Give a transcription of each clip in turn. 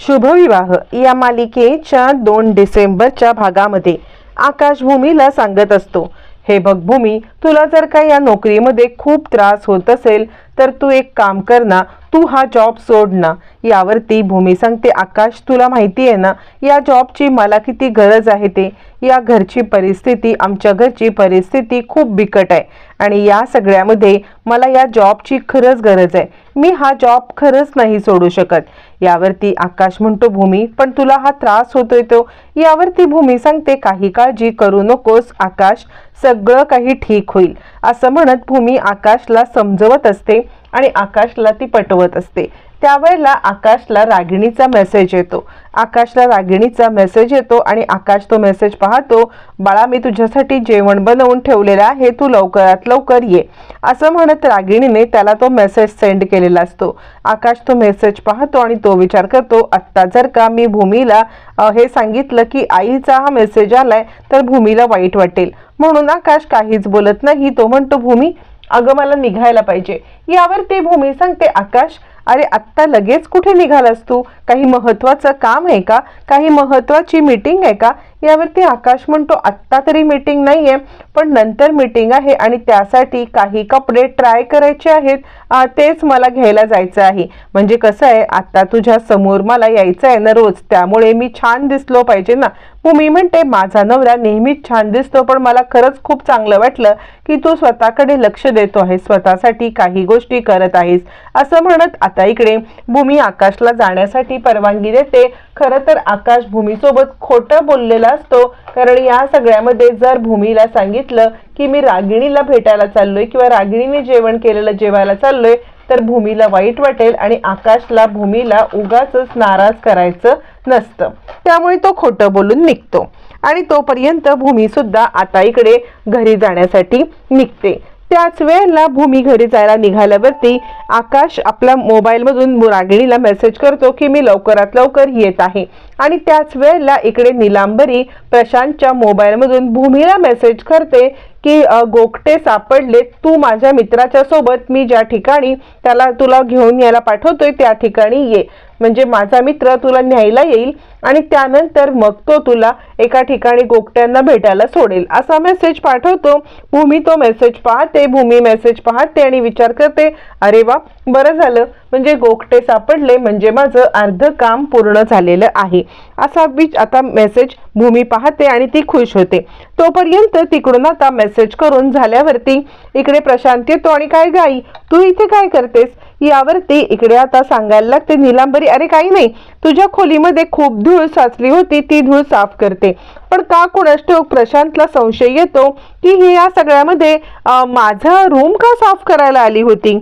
शुभविवाह. या मालिकेच्या दोन डिसेंबरच्या भागामध्ये आकाशभूमीला सांगत असतो. हे बघ भूमी तुला जर का या नोकरीमध्ये खूप त्रास होत असेल तर तू एक काम कर ना तू हा जॉब सोड ना. यावरती भूमी सांगते आकाश तुला माहिती आहे ना या जॉबची मला किती गरज आहे ते. या घरची परिस्थिती आमच्या घरची परिस्थिती खूप बिकट आहे. आणि या सगळ्यामध्ये मला या जॉबची खरंच गरज आहे. मी हा जॉब खरंच नाही सोडू शकत. यावरती आकाश म्हणतो भूमी पण तुला हा त्रास होतोय तो. यावरती भूमी सांगते काही काळजी करू नकोस आकाश सगळं काही ठीक होईल. असं म्हणत भूमी आकाशला समजवत असते. आणि आकाशला ती पटवत असते. त्यावेळेला आकाशला रागिणीचा मेसेज येतो. आकाशला रागिणीचा मेसेज येतो आणि आकाश तो मेसेज पाहतो बाळा मी तुझ्यासाठी जेवण बनवून ठेवलेलं आहे. तू लवकरात लवकर ये. असं म्हणत रागिणीने त्याला तो मेसेज सेंड केलेला असतो. आकाश तो मेसेज पाहतो आणि तो विचार करतो आत्ता जर का मी भूमीला हे सांगितलं की आईचा हा मेसेज आलाय तर भूमीला वाईट वाटेल. म्हणून आकाश काहीच बोलत नाही. तो म्हणतो भूमी अगं मला निघायला पाहिजे. यावर ते भूमी सांगते आकाश अरे आत्ता लगेच कुठे निघालास तू? काही महत्वाचं काम आहे का? काही महत्वाची मीटिंग आहे का? यावरती आकाश म्हणतो आत्ता तरी मीटिंग नाही आहे पण नंतर मीटिंग आहे आणि त्यासाठी काही कपडे ट्राय करायचे आहेत. तेच मला घ्यायला जायचं आहे. म्हणजे कसं आहे आता तुझ्या समोर मला यायचं आहे ना रोज. त्यामुळे मी छान दिसलो पाहिजे ना. मी म्हणते माझा नवरा नेहमीच छान दिसतो पण मला खरंच खूप चांगलं वाटलं की तू स्वतःकडे लक्ष देतो आहेस स्वतःसाठी काही गोष्टी करत आहेस. असं म्हणत आता इकडे भूमी आकाशला जाण्यासाठी परवानगी देते. खरं तर आकाश भूमीसोबत खोटं बोललेला असतो कारण या सगळ्यामध्ये जर भूमीला सांगितलं की मी रागिणीला भेटायला चाललोय किंवा रागिणीने जेवण केलेलं जेवायला चाललोय तर भूमीला वाईट वाटेल आणि आकाशला भूमीला उगाच नाराज करायचं नसतं. त्यामुळे तो खोटं बोलून निघतो. आणि तोपर्यंत भूमी सुद्धा आता इकडे घरी जाण्यासाठी निघते. त्याच वेळेला भूमी घरी जायला निघाल्यावरती आकाश आपल्या मोबाईलमधून रागिणीला मेसेज करतो की मी लवकरात लवकर येत आहे. आणि त्याच वेळेला इकडे निलांबरी प्रशांतच्या मोबाईलमधून भूमीला मेसेज करते की गोखटे सापडले. तू माझ्या मित्राच्या सोबत मी ज्या ठिकाणी त्याला तुला घेऊन यायला पाठवतोय त्या ठिकाणी ये. म्हणजे माझा मित्र तुला न्यायला येईल आणि त्यानंतर मग तो तुला एका ठिकाणी गोगट्यांना भेटायला सोडेल. असा मेसेज पाठवतो. भूमी तो मेसेज पाहते. भूमी मेसेज पाहते आणि विचार करते अरे वा बरं झालं. म्हणजे गोखटे सापडले म्हणजे माझं अर्ध काम पूर्ण झालेलं आहे. असा बीच आता मेसेज भूमी पाहते आणि ती खुश होते. तोपर्यंत तिकडून आता मेसेज करून झाल्यावरती इकडे प्रशांत येतो आणि काय गाई तू इथे काय करतेस? यावरती इकडे आता सांगायला लागते निलांबरी अरे काही नाही तुझ्या खोलीमध्ये खूप धूळ साचली होती ती धूळ साफ करते. पण का कुणाष्टोक प्रशांतला संशय येतो की ही या सगळ्यामध्ये माझा रूम का साफ करायला आली होती?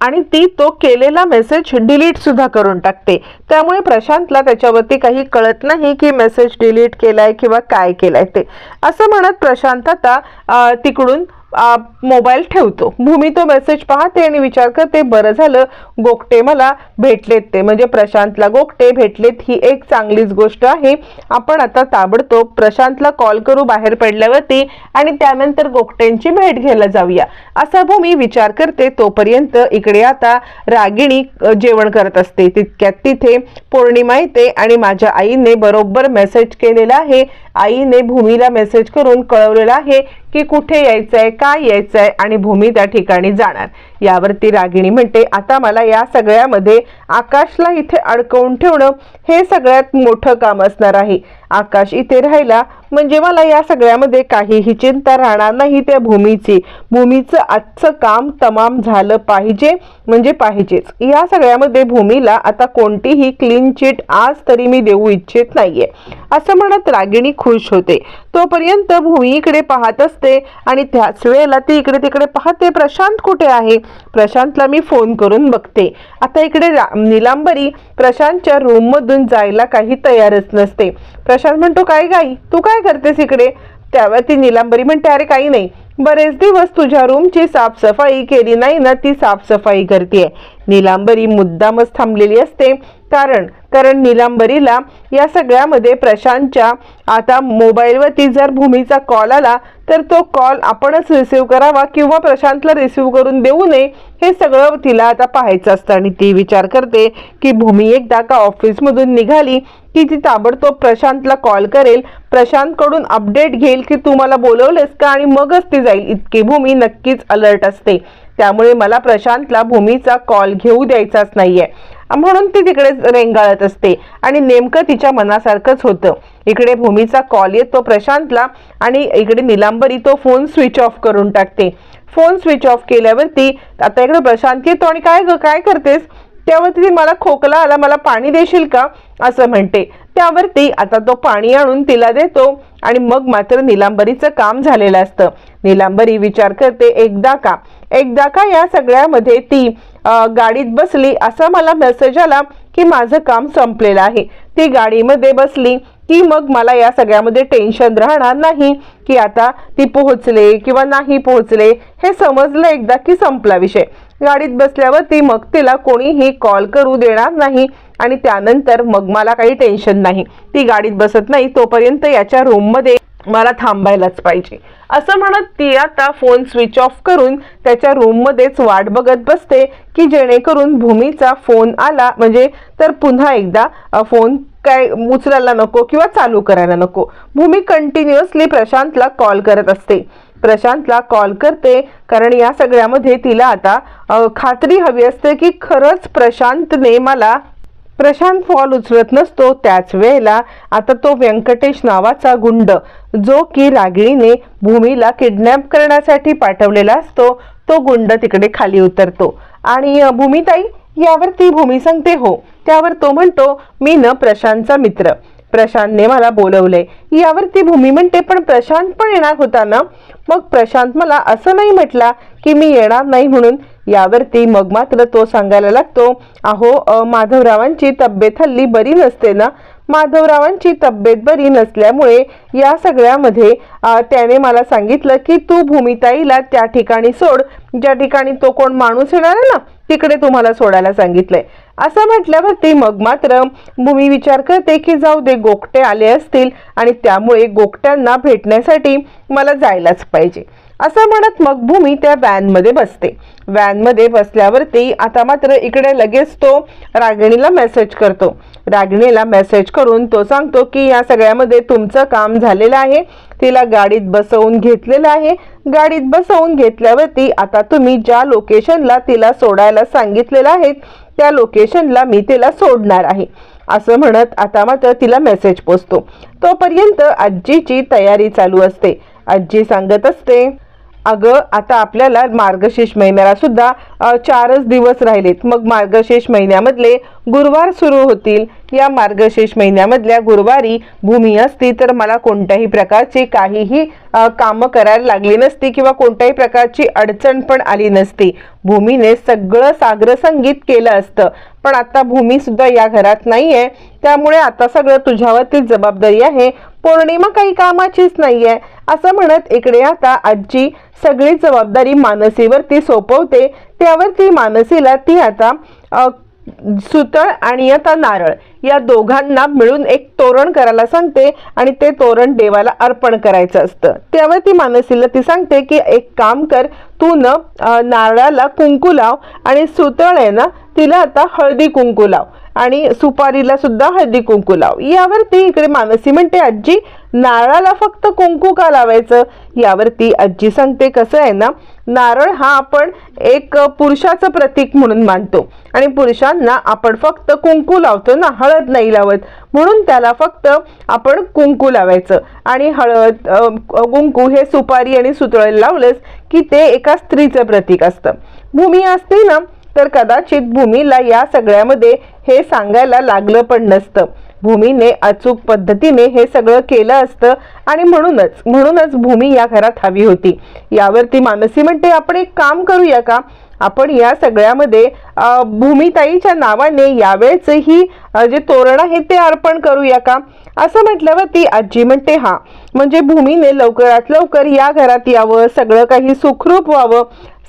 आणि ती तो केलेला मेसेज डिलीट सुद्धा करून टाकते. त्यामुळे प्रशांतला त्याच्यावरती काही कळत नाही की मेसेज डिलीट केलाय किंवा काय केलाय ते. असं म्हणत प्रशांत आता तिकडून मोबाईल ठेवतो. भूमी तो मेसेज पाहते आणि विचार करते बरं झालं गोगटे मला भेटलेत ते. म्हणजे प्रशांतला गोगटे भेटलेत ही एक चांगलीच गोष्ट आहे. आपण आता ताबडतोब प्रशांतला कॉल करू बाहेर पडल्यावरती आणि त्यानंतर गोगटेंची भेट घ्यायला जाऊया. असा भूमी विचार करते तोपर्यंत इकडे आता रागिणी जेवण करत असते. तितक्यात तिथे पौर्णिमा येते आणि माझ्या आईने बरोबर मेसेज केलेला आहे. आईने भूमीला मेसेज करून कळवलेला आहे की कुठे यायचं आहे काय यायचंय आणि भूमी त्या ठिकाणी जाणार. यावरती रागिणी म्हणते आता मला या सगळ्यामध्ये आकाशला इथे अडकवून ठेवणं हे सगळ्यात मोठं काम असणार आहे. आकाश इथे राहिला म्हणजे मला या सगळ्यामध्ये काहीही चिंता राहणार नाही त्या भूमीची. भूमीचं आजचं काम तमाम झालं पाहिजे म्हणजे पाहिजेच. या सगळ्यामध्ये भूमीला आता कोणतीही क्लीन चिट आज तरी मी देऊ इच्छित नाहीये. असं म्हणत रागिणी खुश होते. तोपर्यंत भूमी इकडे पाहत असते आणि त्याच वेळेला ती इकडे तिकडे पाहते प्रशांत कुठे आहे? प्रशांतला मी फोन करून बघते. आता इकडे निलांबरी प्रशांतच्या रूममधून जायला काही तयारच नसते. प्रशांत म्हणतो काय गाई? तू काय करतेस इकडे? त्यावर ती निलांबरी म्हणते अरे काही नाही. बरेच दिवस तुझ्या रूमची साफसफाई केली नाही ना ती साफसफाई करते निलांबरी मुद्दामच थांबलेली असते. कारण कारण निलांबरीला या सगळ्यामध्ये प्रशांतच्या आता मोबाईलवरती जर भूमीचा कॉल आला तर तो कॉल आपणच रिसिव्ह करावा किंवा प्रशांतला रिसिव्ह करून देऊ नये हे सगळं तिला आता पाहायचं असतं. आणि ती विचार करते की भूमी एकदा का ऑफिसमधून निघाली की ती ताबडतोब प्रशांतला कॉल करेल प्रशांतकडून अपडेट घेईल की तू मला बोलवलेस का आणि मगच ती जाईल. इतकी भूमी नक्कीच अलर्ट असते. त्यामुळे मला प्रशांतला भूमीचा कॉल घेऊ द्यायचाच नाहीये. म्हणून ती तिकडे रेंगाळत असते. आणि नेमकं तिच्या मनासारखंच होतं. इकडे भूमीचा कॉल येतो प्रशांतला आणि इकडे निलांबरी तो फोन स्विच ऑफ करून टाकते. फोन स्विच ऑफ केल्यावरती आता इकडे प्रशांत येतो आणि काय ग काय करतेस? त्यावरती ती मला खोकला आला मला पाणी देशील का? असं म्हणते. त्यावरती आता तो पाणी आणून तिला देतो आणि मग मात्र निलांबरीचं काम झालेलं असतं. निलांबरी विचार करते एकदा का? एकदा का? या सगळ्यामध्ये ती गाडीत बसली असा मला मेसेज आला की माझं काम संपलेलं आहे. ती गाडीमध्ये बसली की मग मला या सगळ्यामध्ये टेन्शन राहणार नाही की आता ती पोहोचले किंवा नाही पोहोचले हे समजलं एकदा की संपला विषय. गाडीत बसल्यावरती मग तिला कोणीही कॉल करू देणार नाही आणि त्यानंतर मग मला काही टेन्शन नाही. ती गाडीत बसत नाही तोपर्यंत याच्या रूममध्ये मला थांबायलाच पाहिजे. असं म्हणत ती आता फोन स्विच ऑफ करून त्याच्या रूममध्येच वाट बघत बसते की जेणेकरून भूमीचा फोन आला म्हणजे तर पुन्हा एकदा फोन काय उचलायला नको किंवा चालू करायला नको. भूमी कंटिन्युअसली प्रशांतला कॉल करत असते. प्रशांतला कॉल करते कारण या सगळ्यामध्ये तिला आता खात्री हवी असते की खरंच प्रशांतने मला प्रशांत फॉल उचलत नसतो त्याच वेळेला आता तो व्यंकटेश नावाचा गुंड जो की रागिणीने भूमीला किडनॅप करण्यासाठी पाठवलेला असतो तो गुंड तिकडे खाली उतरतो. आणि अ, भूमिताई यावरती भूमी सांगते हो. त्यावर तो म्हणतो मी न प्रशांतचा मित्र. प्रशांतने मला बोलवलंय यावरती भूमी म्हणते पण प्रशांत पण येणार होता ना? मग प्रशांत मला असं नाही म्हटला की मी येणार नाही म्हणून. यावरती मग मात्र तो सांगायला लागतो अहो माधवरावांची तब्येत हल्ली बरी नसते ना? माधवरावांची तब्येत बरी नसल्यामुळे या सगळ्यामध्ये त्याने मला सांगितलं की तू भूमिताईला त्या ठिकाणी सोड ज्या ठिकाणी तो कोण माणूस येणार आहे ना तिकडे तुम्हाला सोडायला सांगितलंय. असं म्हटल्यावरती मग मात्र भूमी विचार करते की जाऊ दे गोकटे आले असतील आणि त्यामुळे गोकट्यांना भेटण्यासाठी मला जायलाच पाहिजे. असं म्हणत मग भूमी त्या व्हॅनमध्ये बसते. व्हॅनमध्ये बसल्यावरती आता मात्र इकडे लगेच तो रागिणीला मेसेज करतो. रागिणीला मेसेज करून तो सांगतो की या सगळ्यामध्ये तुमचं काम झालेलं आहे. तिला गाडीत बसवून घेतलेलं आहे. गाडीत बसवून घेतल्यावरती आता तुम्ही ज्या लोकेशनला तिला सोडायला सांगितलेलं आहे त्या लोकेशनला मी तिला सोडणार आहे. असं म्हणत आता मात्र तिला मेसेज पोचतो. तोपर्यंत आजीची तयारी चालू असते. आजी सांगत असते अगं आता आपल्याला मार्गशीर्ष महिन्याला सुद्धा चारच दिवस राहिलेत. मग मार्गशीर्ष महिन्यामधले गुरुवार सुरू होतील. या मार्गशीर्ष महिन्यामधल्या गुरुवारी भूमी असती तर मला कोणत्याही प्रकारची काहीही कामं करायला लागली नसती किंवा कोणत्याही प्रकारची अडचण पण आली नसती. भूमीने सगळं सागर संगीत केलं असतं. पण आता भूमी सुद्धा या घरात नाही आहे त्यामुळे आता सगळं तुझ्यावरतीच जबाबदारी आहे. पौर्णिमा काही कामाचीच नाही आहे असं म्हणत इकडे आता आजी सगळी जबाबदारी मानसीवरती सोपवते. त्यावर ती मानसीला ती आता सुतळ आणि आता नारळ या दोघांना मिळून एक तोरण करायला सांगते आणि ते तोरण देवाला अर्पण करायचं असतं. त्यावर ती मानसीला ती सांगते की एक काम कर तू न नारळाला कुंकू लाव आणि सुतळ आहे ना तिला आता हळदी कुंकू लाव. आणि सुपारीला सुद्धा हळदी कुंकू लाव. यावरती इकडे मानसी म्हणते आजी नारळाला फक्त कुंकू का लावायचं? यावरती आजी सांगते कसं आहे ना नारळ हा आपण एक पुरुषाचं प्रतीक म्हणून मानतो. आणि पुरुषांना आपण फक्त कुंकू लावतो ना हळद नाही लावत. म्हणून त्याला फक्त आपण कुंकू लावायचं. आणि हळद कुंकू हे सुपारी आणि सुतळे लावलंच की ते एका स्त्रीचं प्रतीक असतं. भूमी असते ना तर कदाचित भूमीला या सगळ्यामध्ये हे सांगायला लागलं पण नसतं. भूमीने अचूक पद्धतीने हे सगळं केलं असतं आणि म्हणूनच म्हणूनच भूमी या घरात हवी होती. यावरती मानसी म्हणते आपण एक काम करूया का? आपण या सगळ्यामध्ये भूमिताईच्या नावाने यावेळेचही ही जे तोरण आहे ते अर्पण करूया का? असं म्हटल्यावर ती आजी म्हणते हा. म्हणजे भूमीने लवकरात लवकर या घरात यावं सगळं काही सुखरूप व्हावं.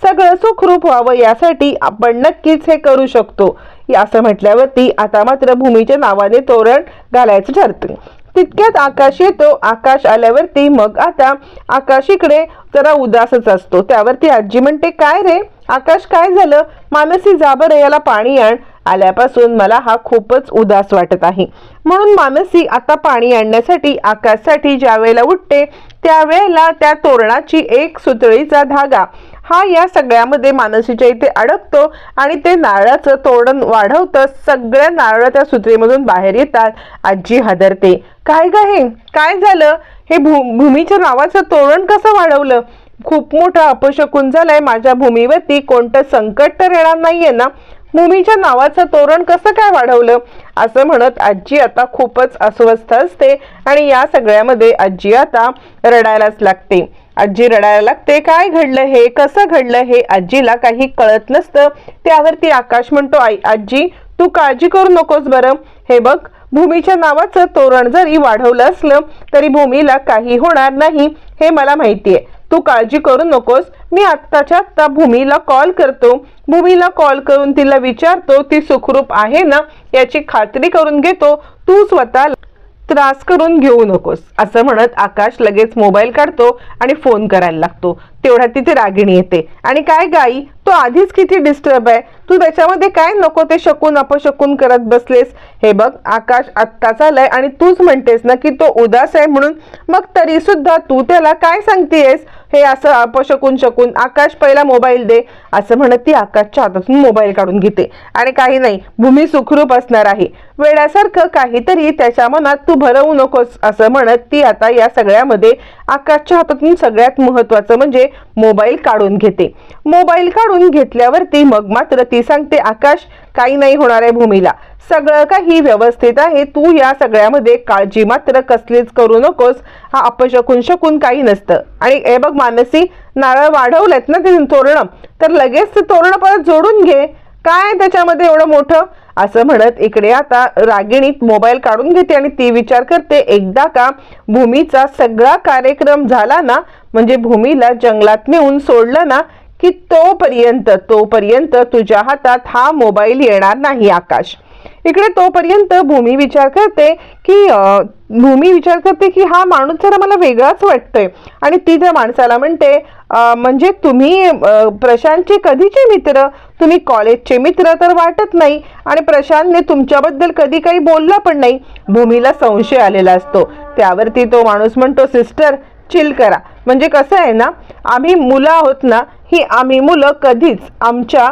सगळं सुखरूप व्हावं यासाठी आपण नक्कीच हे करू शकतो. असं म्हटल्यावरती आता मात्र भूमीच्या नावाने तोरण घालायचं ठरतं. तितक्यात आकाश येतो आकाश आल्यावरती मग आता आकाश इकडे जरा उदासच असतो. त्यावरती आजी म्हणते काय रे? आकाश काय झालं? मानसी जाबर याला पाणी आण. आल्यापासून मला हा खूपच उदास वाटत आहे. म्हणून मानसी आता पाणी आणण्यासाठी आकाशसाठी ज्या वेळेला उठते त्यावेळेला त्या तोरणाची एक सुतळीचा धागा हा या सगळ्यामध्ये मानसीच्या इथे अडकतो आणि ते नारळाचं तोरण वाढवतं. सगळ्या नारळ त्या सुत्रीमधून बाहेर येतात. आजी हादरते. काय ग हे? काय झालं? हे भू भूमीच्या नावाचं तोरण कसं वाढवलं? खूप मोठं अपशकून झालाय माझ्या भूमीवरती. कोणतं संकट तर येणार नाहीये ना? भूमीच्या नावाचं तोरण कसं काय वाढवलं? असं म्हणत आजी आता खूपच अस्वस्थ असते आणि या सगळ्यामध्ये आजी आता रडायलाच लागते. आजी रडायला लागते काय घडलं हे? कसं घडलं हे? आजीला काही कळत नसतं. त्यावरती आकाश म्हणतो आई आजी तू काळजी करू नकोस बरं. हे बघ भूमीच्या नावाचं तोरण जरी वाढवलं असलं तरी भूमीला काही होणार नाही हे मला माहिती आहे तू काळजी करू नकोस. मी आत्ताच्या आत्ता भूमीला कॉल करतो. भूमीला कॉल करून तिला विचारतो ती सुखरूप आहे ना? याची खात्री करून घेतो. तू स्वतः त्रास करून घेऊ नकोस असं म्हणत आकाश लगेच मोबाईल काढतो आणि फोन करायला लागतो. तेवढ्यात तिथे रागिणी येते. आणि काय गाई? तो आधीच किती डिस्टर्ब आहे? तू त्याच्यामध्ये काय नको ते शकून अपशकून करत बसलेस? हे बघ आकाश आत्ताच आलाय आणि तूच म्हणतेस ना की तो उदास आहे म्हणून मग तरी सुद्धा तू त्याला काय सांगतेस हे असं अपशकून शकून आकाश पहिला मोबाईल दे असं म्हणत ती आकाशच्या हातातून मोबाईल काढून घेते. आणि काही नाही भूमी सुखरूप असणार आहे. वेड्यासारखं काहीतरी त्याच्या मनात तू भरवू नकोस असं म्हणत ती आता या सगळ्यामध्ये आकाशच्या हातातून सगळ्यात महत्वाचं म्हणजे मोबाईल काढून घेते. मोबाईल काढून घेतल्यावरती मग मात्र ती सांगते आकाश काही नाही होणार आहे भूमीला. सगळं काही व्यवस्थित आहे. तू या सगळ्यामध्ये काळजी मात्र कसलीच करू नकोस. हा अपशकून शकून काही नसतं. आणि हे बघ मानसी नारळ वाढवलेत ना ते तोरणं? तर लगेच ते तोरणं परत जोडून घे. काय त्याच्यामध्ये एवढं मोठं? असं म्हणत इकडे आता रागिणीत मोबाईल काढून घेते आणि ती विचार करते एकदा का भूमीचा सगळा कार्यक्रम झाला ना म्हणजे भूमीला जंगलात नेऊन सोडलं ना की तोपर्यंत तोपर्यंत तुझ्या हातात हा मोबाईल येणार नाही आकाश. इकडे तोपर्यंत भूमी विचार करते की भूमी विचार करते की हा माणूस जरा मला वेगळाच वाटतोय. आणि ती त्या माणसाला म्हणते म्हणजे तुम्ही प्रशांतचे कधीचे मित्र? तुम्ही कॉलेजचे मित्र तर वाटत नाही. आणि प्रशांतने तुमच्याबद्दल कधी काही बोलला पण नाही. भूमीला संशय आलेला असतो. त्यावरती तो माणूस म्हणतो सिस्टर चिल करा. म्हणजे कसं आहे ना आम्ही मुलं आहोत ना ही आम्ही मुलं कधीच आमच्या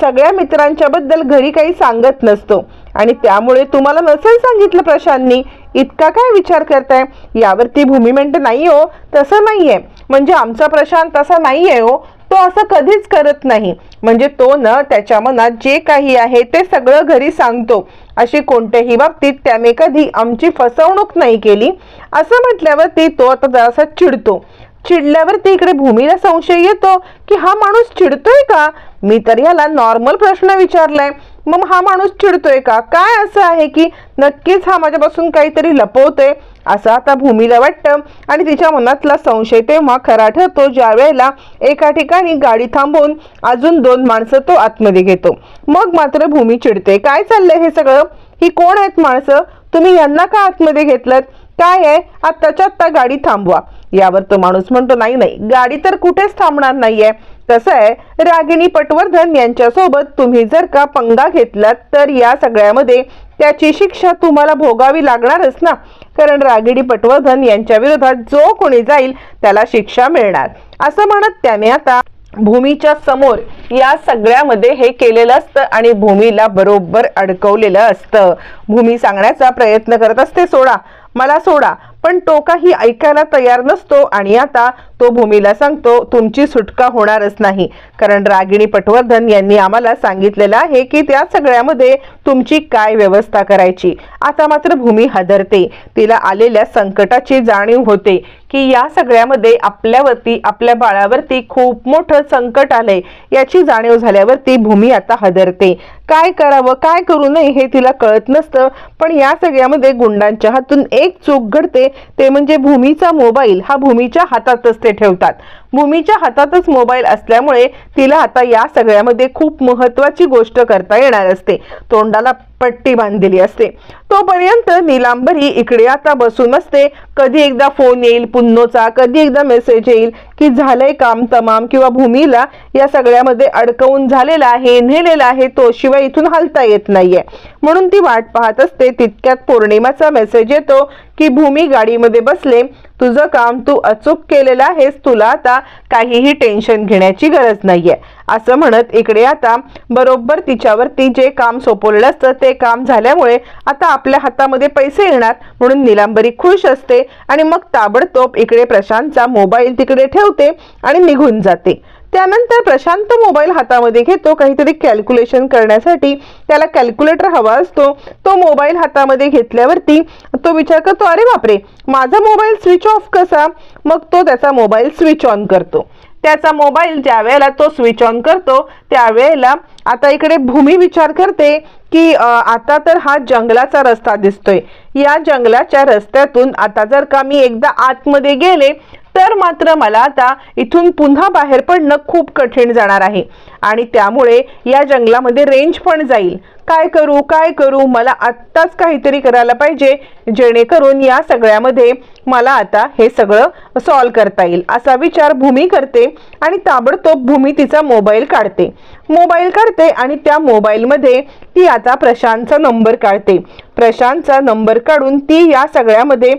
सगळ्या मित्रांच्याबद्दल घरी काही सांगत नसतो. आणि त्यामुळे तुम्हाला नसेल सांगितलं प्रशांतनी इतका काय विचार करताय? यावरती भूमी म्हणते नाही हो तसं नाहीये. म्हणजे आमचा प्रशांत तसा नाहीये हो. तो असं कधीच करत नाही. म्हणजे तो न त्याच्या मनात जे काही आहे ते सगळं घरी सांगतो. अशी कोणत्याही बाबतीत त्याने कधी आमची फसवणूक नाही केली. असं म्हटल्यावरती तो आता जरासा चिडतो. चिडल्यावर ती इकडे भूमीला संशय येतो की हा माणूस चिडतोय का? मी तर याला नॉर्मल प्रश्न विचारलाय. मग हा माणूस चिडतोय का? काय असं आहे की नक्कीच हा माझ्यापासून काहीतरी लपवतोय? असं आता भूमीला वाटतं. आणि तिच्या मनातला संशय तेव्हा खरा ठरतो ज्या वेळेला एका ठिकाणी गाडी थांबवून अजून दोन माणसं तो आतमध्ये घेतो. मग मात्र भूमी चिडते. काय चाललंय हे सगळं? ही कोण आहेत माणसं? तुम्ही यांना का आतमध्ये घेतलं काय आहे? आत्ताच्या आत्ता गाडी थांबवा. यावर तो माणूस म्हणतो नाही नाही गाडी तर कुठेच थांबणार नाहीये. कसं आहे रागिणी पटवर्धन यांच्यासोबत तुम्ही जर का पंगा घेतलात तर या सगळ्यामध्ये त्याची शिक्षा तुम्हाला भोगावी लागणारच ना. कारण रागिणी पटवर्धन यांच्या विरोधात जो कोणी जाईल त्याला शिक्षा मिळणार. असं म्हणत त्याने आता भूमीच्या समोर या सगळ्यामध्ये हे केलेलं असतं आणि भूमीला बरोबर अडकवलेलं असतं. भूमी सांगण्याचा प्रयत्न करत असते सोडा मला सोडा पण तो काही ऐकायला तयार नसतो आणि आता तो भूमीला सांगतो तुमची सुटका होणारच नाही. कारण रागिणी पटवर्धन यांनी आम्हाला सांगितलेलं आहे की त्या सगळ्यामध्ये तुमची काय व्यवस्था करायची. आता मात्र भूमी हादरते. तिला आलेल्या संकटाची जाणीव होते की या सगळ्यामध्ये आपल्यावरती आपल्या बाळावरती खूप मोठं संकट आलंय. याची जाणीव झाल्यावरती भूमी आता हदरते. काय करावं काय करू नये हे तिला कळत नसतं. पण या सगळ्यामध्ये गुंडांच्या हातून एक चूक घडते. ते म्हणजे भूमीचा मोबाईल. हा भूमीच्या हातातच ते ठेवतात. भूमीच्या हातातच मोबाईल असल्यामुळे तिला आता या सगळ्यामध्ये खूप महत्वाची गोष्ट करता येणार असते. तोंडाला पट्टी बांधलेली असते. तोपर्यंत निलांबरी इकडे आता बसून असते. कधी एकदा फोन येईल पुन्नोचा कधी एकदा मेसेज येईल की झालंय काम तमाम किंवा भूमीला या सगळ्यामध्ये अडकवून झालेला आहे नेलेला आहे तो शिवाय इथून हलता येत नाहीये. म्हणून ती वाट पाहत असते. तितक्यात पौर्णिमाचा मेसेज येतो की भूमी गाडीमध्ये बसले. तुझं काम तू अचूक केलेलं आहेस. तुला आता काहीही टेन्शन घेण्याची गरज नाहीये. असं म्हणत इकडे आता बरोबर तिच्यावरती जे काम सोपवलेलं असतं ते काम झाल्यामुळे आता आपल्या हातामध्ये पैसे येणार. म्हणून निलांबरी खुश असते आणि मग ताबडतोब इकडे प्रशांतचा मोबाईल तिकडे ठेवते आणि निघून जाते. त्यानंतर प्रशांत मोबाईल हातामध्ये घेतो. काहीतरी कॅल्क्युलेशन करण्यासाठी त्याला कॅल्क्युलेटर हवा असतो. तो मोबाईल हातामध्ये घेतल्यावरती तो विचार करतो अरे बापरे! माझा मोबाईल स्विच ऑफ कसा? मग तो त्याचा मोबाईल स्विच ऑन करतो. त्याचा मोबाईल ज्या वेळेला तो स्विच ऑन करतो त्यावेळेला आता इकडे भूमी विचार करते की आता तर हा जंगलाचा रस्ता दिसतोय. या जंगलाच्या रस्त्यातून आता जर का मी एकदा आतमध्ये गेले तर मात्र मला आता इथून पुन्हा बाहेर पडणं खूप कठीण जाणार आहे. आणि त्यामुळे या जंगलामध्ये रेंज पण जाईल. काय करू काय करू मला आत्ताच काहीतरी करायला पाहिजे जेणेकरून या सगळ्यामध्ये मला आता हे सगळं सॉल्व करता येईल. असा विचार भूमी करते आणि ताबडतोब भूमी तिचा मोबाईल काढते. मोबाईल काढते आणि त्या मोबाईलमध्ये ती आता प्रशांतचा नंबर काढते. प्रशांतचा नंबर काढून ती या सगळ्यामध्ये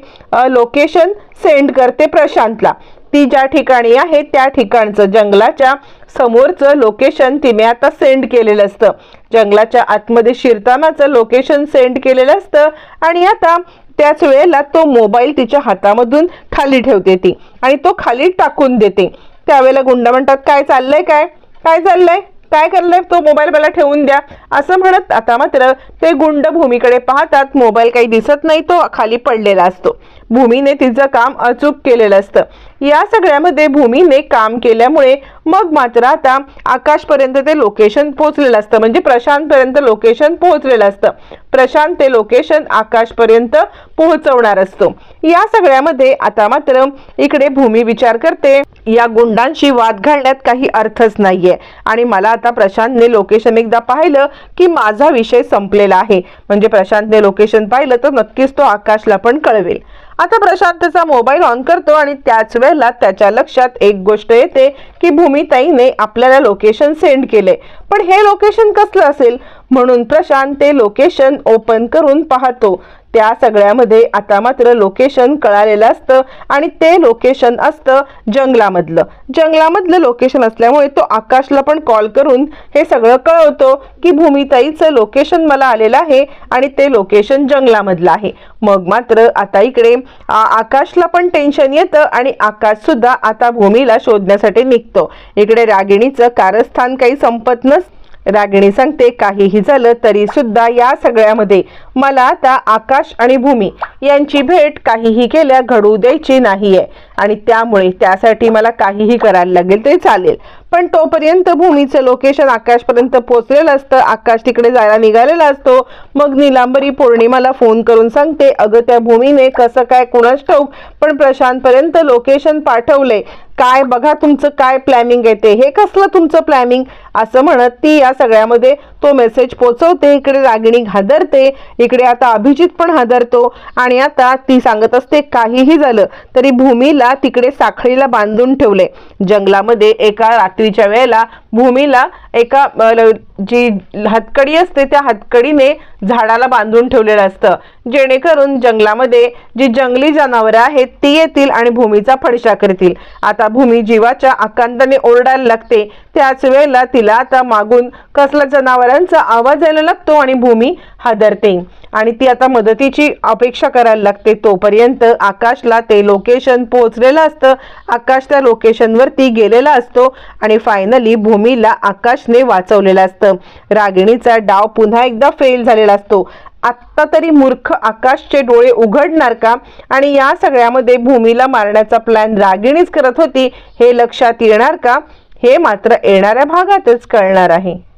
लोकेशन सेंड करते प्रशांतला. ती ज्या ठिकाणी आहे त्या ठिकाणचं जंगलाच्या समोरचं लोकेशन तिने आता सेंड केलेलं असतं. जंगलाच्या आतमध्ये शिरतानाचं लोकेशन सेंड केलेलं असतं आणि आता त्याच वेळेला तो मोबाईल तिच्या हातामधून खाली ठेवते ती आणि तो खाली टाकून देते. त्यावेळेला गुंड म्हणतात काय चाललंय काय? काय चाललंय? काय करलंय? तो मोबाईल मला ठेवून द्या. असं म्हणत आता मात्र ते गुंड भूमीकडे पाहतात. मोबाईल काही दिसत नाही तो खाली पडलेला असतो. भूमीने तिचं काम अचूक केलेलं असतं. या सगळ्यामध्ये भूमीने काम केल्यामुळे मग मात्र आता आकाशपर्यंत ते लोकेशन पोहोचलेलं असतं. म्हणजे प्रशांतपर्यंत लोकेशन पोहोचलेलं असतं. प्रशांत ते लोकेशन आकाशपर्यंत पोहोचवणार असतो. या सगळ्यामध्ये आता मात्र इकडे भूमी विचार करते. या गुंडांशी वाद घालण्यात काही अर्थच नाहीये. आणि मला आता प्रशांतने लोकेशन एकदा पाहिलं की माझा विषय संपलेला आहे. म्हणजे प्रशांतने लोकेशन पाहिलं तर नक्कीच तो आकाशला पण कळवेल. आता प्रशांत त्याचा मोबाईल ऑन करतो आणि त्याच वेळेला त्याच्या लक्षात एक गोष्ट येते की भूमिताईने आपल्याला लोकेशन सेंड केले. पण हे लोकेशन कसलं असेल? म्हणून प्रशांत ते लोकेशन ओपन करून पाहतो. त्या सगळ्यामध्ये आता मात्र लोकेशन कळालेलं असतं आणि ते लोकेशन असतं जंगलामधलं. जंगलामधलं लोकेशन असल्यामुळे तो आकाशला पण कॉल करून हे सगळं कळवतो की भूमिताईचं लोकेशन मला आलेलं आहे आणि ते लोकेशन जंगलामधलं आहे. मग मात्र आता इकडे आकाशला पण टेन्शन येतं आणि आकाश सुद्धा आता भूमीला शोधण्यासाठी निघतो. इकडे रागिणीचं कारस्थान काही संपत नसतं. रागिणी सांगते काहीही झालं तरी सुद्धा या सगळ्यामध्ये मला आता आकाश आणि भूमी यांची भेट काहीही केल्या घडू द्यायची नाहीये. आणि त्यामुळे त्यासाठी मला काहीही करायला लागेल ते चालेल. पण तोपर्यंत भूमीचं लोकेशन आकाशपर्यंत पोचलेलं असतं. आकाश तिकडे जायला निघालेला असतो. मग निलांबरी पौर्णिमाला फोन करून सांगते अगं त्या भूमीने कसं काय कुणाच ठाऊक पण प्रशांतपर्यंत लोकेशन पाठवले काय बघा तुमचं काय प्लॅनिंग येते हे कसलं तुमचं प्लॅनिंग असं म्हणत ती या सगळ्यामध्ये तो मेसेज पोचवते इकडे रागिणी हादरते इकडे आता अभिजित पण हादरतो आणि आता ती सांगत असते काहीही झालं तरी भूमीला तिकडे साखळीला बांधून ठेवले. जंगलामध्ये एका रात्रीच्या वेळेला भूमीला एका ल- जी हातकडी असते त्या हातकडीने झाडाला बांधून ठेवलेलं असतं. जेणेकरून जंगलामध्ये जी जंगली जनावरं आहेत ती येतील आणि भूमीचा फडशा करतील. आता भूमी जीवाच्या आकांताने ओरडायला लागते. त्याच वेळेला तिला आता मागून कसला जनावरांचा आवाज यायला लागतो आणि भूमी हादरते. आणि ती आता मदतीची अपेक्षा करायला लागते. तोपर्यंत आकाशला ते लोकेशन पोहोचलेलं असतं. आकाश त्या लोकेशनवरती गेलेला असतो. आणि फायनली भूमीला आकाशने वाचवलेलं असतं. रागिणीचा डाव पुन्हा एकदा फेल झालेला असतो. आत्ता तरी मूर्ख आकाशचे डोळे उघडणार का? आणि या सगळ्यामध्ये भूमीला मारण्याचा प्लॅन रागिणीच करत होती. हे लक्षात येणार का? हे मात्र येणाऱ्या भागातच कळणार आहे.